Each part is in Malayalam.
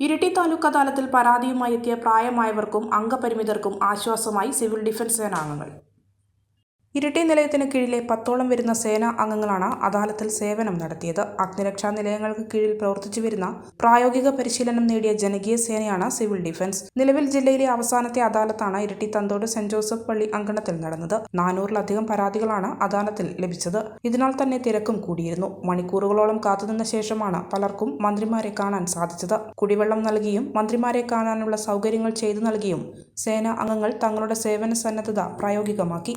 ഇരിട്ടി താലൂക്ക് അദാലത്തിൽ പരാതിയുമായി എത്തിയ പ്രായമായവർക്കും അംഗപരിമിതർക്കും ആശ്വാസമായി സിവിൽ ഡിഫൻസ് സേനാംഗങ്ങൾ. ഇരിട്ടി നിലയത്തിന് കീഴിലെ പത്തോളം വരുന്ന സേനാ അംഗങ്ങളാണ് അദാലത്തിൽ സേവനം നടത്തിയത്. അഗ്നിരക്ഷാ നിലയങ്ങൾക്ക് കീഴിൽ പ്രവർത്തിച്ചു വരുന്ന പ്രായോഗിക പരിശീലനം നേടിയ ജനകീയ സേനയാണ് സിവിൽ ഡിഫൻസ്. നിലവിൽ ജില്ലയിലെ അവസാനത്തെ അദാലത്താണ് ഇരിട്ടി തന്തോട് സെന്റ് ജോസഫ് പള്ളി അങ്കണത്തിൽ നടന്നത്. നാനൂറിലധികം പരാതികളാണ് അദാലത്തിൽ ലഭിച്ചത്. ഇതിനാൽ തന്നെ തിരക്കും കൂടിയിരുന്നു. മണിക്കൂറുകളോളം കാത്തുനിന്ന ശേഷമാണ് പലർക്കും മന്ത്രിമാരെ കാണാൻ സാധിച്ചത്. കുടിവെള്ളം നൽകിയും മന്ത്രിമാരെ കാണാനുള്ള സൗകര്യങ്ങൾ ചെയ്തു നൽകിയും സേനാ അംഗങ്ങൾ തങ്ങളുടെ സേവന സന്നദ്ധത പ്രായോഗികമാക്കി.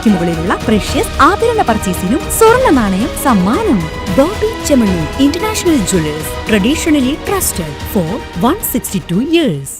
രൂപയ്ക്ക് മുകളിലുള്ള പ്രഷ്യസ് ആഭരണ പർച്ചേസിനും സ്വർണ നാണയം സമ്മാനം. Boby Chemmanur international jewellers traditionally trusted for one sixty two years